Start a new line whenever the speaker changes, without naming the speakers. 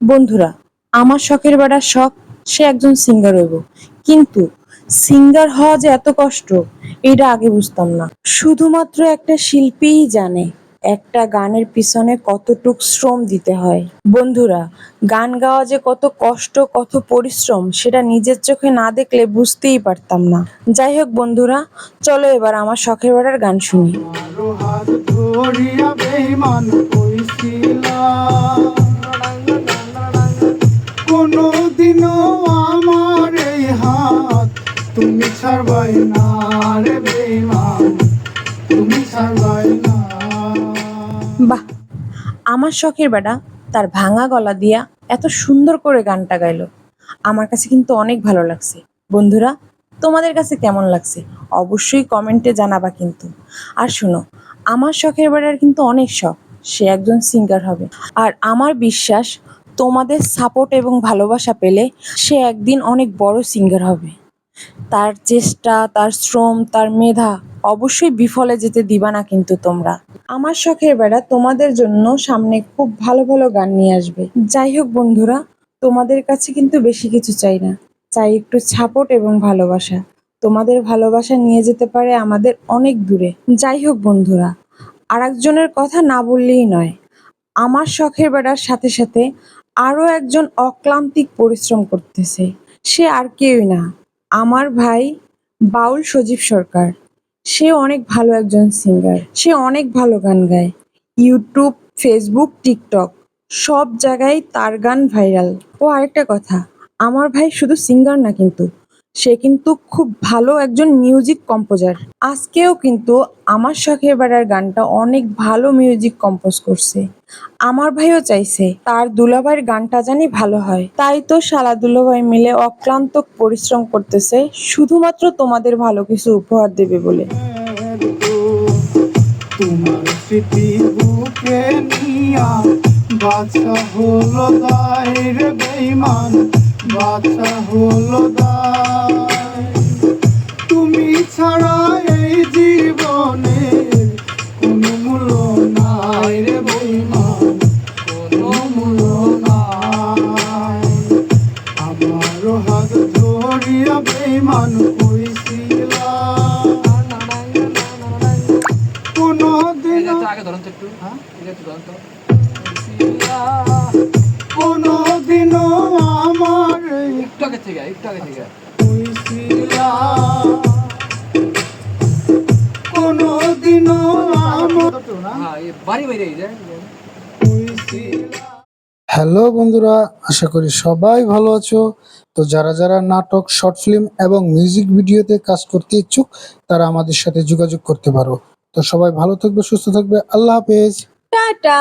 বন্ধুরা, আমার শখের বেড়ার শখ, সে একজন সিঙ্গার হইব। কিন্তু সিঙ্গার হওয়া যে এত কষ্ট, এটা আগে বুঝতাম না। শুধুমাত্র একটা শিল্পীই জানে একটা গানের পিছনে কতটুক শ্রম দিতে হয়। বন্ধুরা, গান গাওয়া যে কত কষ্ট, কত পরিশ্রম, সেটা নিজের চোখে না দেখলে বুঝতেই পারতাম না। যাই হোক বন্ধুরা, চলো এবার আমার শখের বেড়ার গান শুনি। বাহ, আমার শখের বেটা, তার ভাঙা গলা দিয়া এত সুন্দর করে গানটা গাইলো। আমার কাছে কিন্তু অনেক ভালো লাগছে। বন্ধুরা, তোমাদের কাছে কেমন লাগছে? অবশ্যই কমেন্টে জানাবা কিন্তু। আর শোনো, আমার শখের বেড়ার কিন্তু অনেক শখ। সে একজন সিঙ্গার হবে। আর আমার বিশ্বাস, তোমাদের সাপোর্ট এবং ভালোবাসা পেলে সে একদিন অনেক বড় সিঙ্গার হবে। তার চেষ্টা, তার শ্রম, তার মেধা অবশ্যই বিফলে যেতে দিবা না কিন্তু তোমরা। আমার শখের বেড়া তোমাদের জন্য সামনে খুব ভালো ভালো গান নিয়ে আসবে। যাই হোক বন্ধুরা, তোমাদের কাছে কিন্তু বেশি কিছু চাই না। চাই একটু সাপোর্ট এবং ভালোবাসা। তোমাদের ভালোবাসা নিয়ে যেতে পারে আমাদের অনেক দূরে। যাই হোক বন্ধুরা আর একজনের কথা না বললেই নয়। আমার শখের বেড়ার সাথে সাথে আরও একজন অক্লান্তিক পরিশ্রম করতেছে। সে আর কেউই না। আমার ভাই বাউল সজীব সরকার। সে অনেক ভালো একজন সিঙ্গার সে অনেক ভালো গান গায়। ইউটিউব ফেসবুক টিকটক সব জায়গায় তার গান ভাইরাল ও আরেকটা কথা, আমার ভাই শুধু সিঙ্গার না কিন্তু সে কিন্তু খুব ভালো একজন মিউজিক কম্পোজার আজকেও কিন্তু আমার শখের বেড়ার গানটা অনেক ভালো মিউজিক কম্পোজ করছে। আমার ভাইও চাইছে তার দুলাভাইয়ের গানটা জানি ভালো হয়। তাই তো শালা দুলাভাই মিলে অক্লান্ত পরিশ্রম করতেছে, শুধুমাত্র তোমাদের ভালো কিছু উপহার দেবে বলে।
তোমার বাছা হলো তুমি ছাড়া এই জীবনে কোনো মূল্য নাই রে বেইমান কোনো মূল্য নাই। আমারও হাত ধরিয়া বেইমান কইছিলা কোনো দিন
আগে ধরুন তো একটু।
হ্যাঁ?
এটা ধরুন তো। আগে থেকে একটু আগে থেকে। হ্যাঁ বাড়ি বাইরে
হ্যালো বন্ধুরা আশা করি সবাই ভালো আছো। তো যারা যারা নাটক শর্ট ফিল্ম এবং মিউজিক ভিডিওতে কাজ করতে ইচ্ছুক তারা আমাদের সাথে যোগাযোগ করতে পারো। তো সবাই ভালো থাকবে সুস্থ থাকবে। আল্লাহ হাফেজ।
টাটা।